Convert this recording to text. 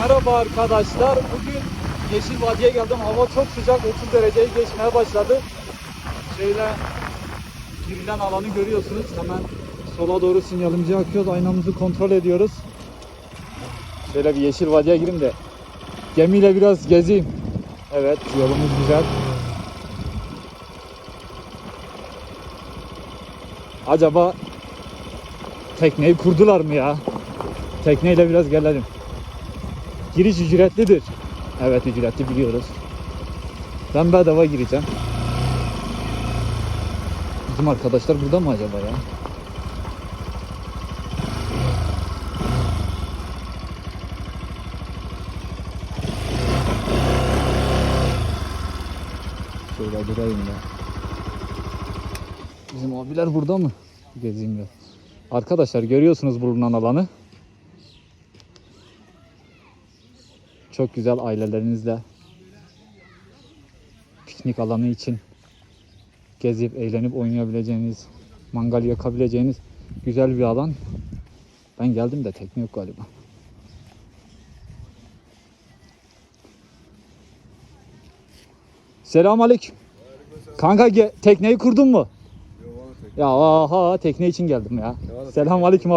Merhaba arkadaşlar. Bugün Yeşil Vadi'ye geldim. Hava çok sıcak. 30 dereceyi geçmeye başladı. Şöyle girilen alanı görüyorsunuz. Hemen sola doğru sinyalimizi akıyoruz. Aynamızı kontrol ediyoruz. Şöyle bir Yeşil Vadi'ye gireyim de gemiyle biraz gezeyim. Evet yolumuz güzel. Acaba tekneyi kurdular mı ya? Tekneyle biraz gelelim. Giriş ücretlidir. Evet ücretli biliyoruz. Ben bedava gireceğim. Bizim arkadaşlar burada mı acaba ya? Şöyle durayım ya. Bizim abiler burada mı? Gezeyim ya. Arkadaşlar görüyorsunuz bulunan alanı. Çok güzel ailelerinizle piknik alanı için gezip eğlenip oynayabileceğiniz, mangal yakabileceğiniz güzel bir alan. Ben geldim de tekne yok galiba. Selam aleyküm. Kanka ge- tekneyi kurdun mu? Ya aha tekne için geldim ya. Selam aleyküm